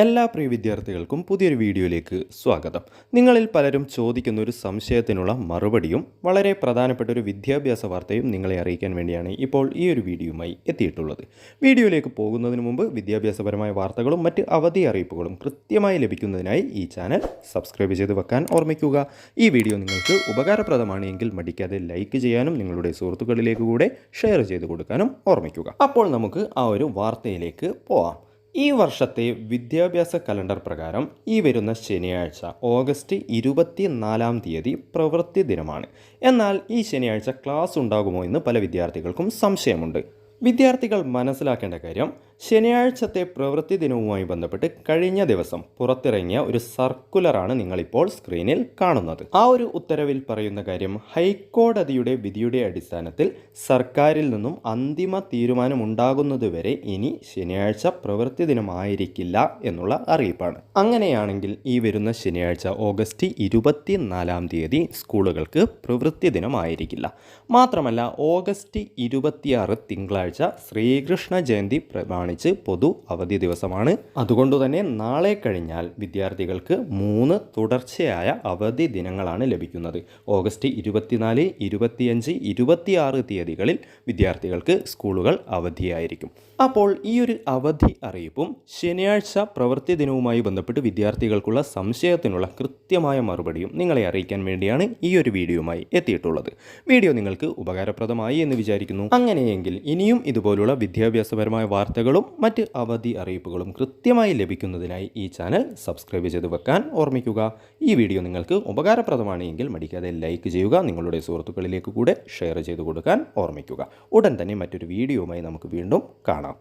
എല്ലാ പ്രിയ വിദ്യാർത്ഥികൾക്കും പുതിയൊരു വീഡിയോയിലേക്ക് സ്വാഗതം. നിങ്ങളിൽ പലരും ചോദിക്കുന്ന ഒരു സംശയത്തിനുള്ള മറുപടിയും വളരെ പ്രധാനപ്പെട്ട ഒരു വിദ്യാഭ്യാസ വാർത്തയും നിങ്ങളെ അറിയിക്കാൻ വേണ്ടിയാണ് ഇപ്പോൾ ഈ ഒരു വീഡിയോയുമായി എത്തിയിട്ടുള്ളത്. വീഡിയോയിലേക്ക് പോകുന്നതിന് മുമ്പ് വിദ്യാഭ്യാസപരമായ വാർത്തകളും മറ്റ് അവധി അറിയിപ്പുകളും കൃത്യമായി ലഭിക്കുന്നതിനായി ഈ ചാനൽ സബ്സ്ക്രൈബ് ചെയ്ത് വെക്കാൻ ഓർമ്മിക്കുക. ഈ വീഡിയോ നിങ്ങൾക്ക് ഉപകാരപ്രദമാണ് എങ്കിൽ മടിക്കാതെ ലൈക്ക് ചെയ്യാനും നിങ്ങളുടെ സുഹൃത്തുക്കളിലേക്ക് കൂടെ ഷെയർ ചെയ്ത് കൊടുക്കാനും ഓർമ്മിക്കുക. അപ്പോൾ നമുക്ക് ആ ഒരു വാർത്തയിലേക്ക് പോവാം. ഈ വർഷത്തെ വിദ്യാഭ്യാസ കലണ്ടർ പ്രകാരം ഈ വരുന്ന ശനിയാഴ്ച ഓഗസ്റ്റ് ഇരുപത്തിനാലാം തീയതി പ്രവൃത്തി ദിനമാണ്. എന്നാൽ ഈ ശനിയാഴ്ച ക്ലാസ് ഉണ്ടാകുമോ എന്ന് പല വിദ്യാർത്ഥികൾക്കും സംശയമുണ്ട്. വിദ്യാർത്ഥികൾ മനസ്സിലാക്കേണ്ട കാര്യം ശനിയാഴ്ചത്തെ പ്രവൃത്തി ദിനവുമായി ബന്ധപ്പെട്ട് കഴിഞ്ഞ ദിവസം പുറത്തിറങ്ങിയ ഒരു സർക്കുലറാണ് നിങ്ങളിപ്പോൾ സ്ക്രീനിൽ കാണുന്നത്. ആ ഒരു ഉത്തരവിൽ പറയുന്ന കാര്യം ഹൈക്കോടതിയുടെ വിധിയുടെ അടിസ്ഥാനത്തിൽ സർക്കാരിൽ നിന്നും അന്തിമ തീരുമാനം ഉണ്ടാകുന്നതുവരെ ഇനി ശനിയാഴ്ച പ്രവൃത്തി ദിനമായിരിക്കില്ല എന്നുള്ള അറിയിപ്പാണ്. അങ്ങനെയാണെങ്കിൽ ഈ വരുന്ന ശനിയാഴ്ച ഓഗസ്റ്റ് ഇരുപത്തിനാലാം തീയതി സ്കൂളുകൾക്ക് പ്രവൃത്തി ദിനമായിരിക്കില്ല. മാത്രമല്ല ഓഗസ്റ്റ് ഇരുപത്തിയാറ് തിങ്കളാഴ്ച ശ്രീകൃഷ്ണ ജയന്തി പ്രമാണിച്ച് പൊതു അവധി ദിവസമാണ്. അതുകൊണ്ട് തന്നെ നാളെ കഴിഞ്ഞാൽ വിദ്യാർത്ഥികൾക്ക് മൂന്ന് തുടർച്ചയായ അവധി ദിനങ്ങളാണ് ലഭിക്കുന്നത്. ഓഗസ്റ്റ് ഇരുപത്തിനാല് ഇരുപത്തിയഞ്ച് ഇരുപത്തിയാറ് തീയതികളിൽ വിദ്യാർത്ഥികൾക്ക് സ്കൂളുകൾ അവധിയായിരിക്കും. അപ്പോൾ ഈ ഒരു അവധി അറിയിപ്പും ശനിയാഴ്ച പ്രവൃത്തി ദിനവുമായി ബന്ധപ്പെട്ട് വിദ്യാർത്ഥികൾക്കുള്ള സംശയത്തിനുള്ള കൃത്യമായ മറുപടിയും നിങ്ങളെ അറിയിക്കാൻ വേണ്ടിയാണ് ഈ ഒരു വീഡിയോയുമായി എത്തിയിട്ടുള്ളത്. വീഡിയോ നിങ്ങൾക്ക് ഉപകാരപ്രദമായി എന്ന് വിചാരിക്കുന്നു. അങ്ങനെയെങ്കിൽ ഇനിയും ഇതുപോലുള്ള വിദ്യാഭ്യാസപരമായ വാർത്തകളും മറ്റ് അവധി അറിയിപ്പുകളും കൃത്യമായി ലഭിക്കുന്നതിനായി ഈ ചാനൽ സബ്സ്ക്രൈബ് ചെയ്ത് വെക്കാൻ ഓർമ്മിക്കുക. ഈ വീഡിയോ നിങ്ങൾക്ക് ഉപകാരപ്രദമാണ് എങ്കിൽ മടിക്കാതെ ലൈക്ക് ചെയ്യുക നിങ്ങളുടെ സുഹൃത്തുക്കളിലേക്ക് കൂടെ ഷെയർ ചെയ്ത് കൊടുക്കാൻ ഓർമ്മിക്കുക. ഉടൻ തന്നെ മറ്റൊരു വീഡിയോയുമായി നമുക്ക് വീണ്ടും കാണാം.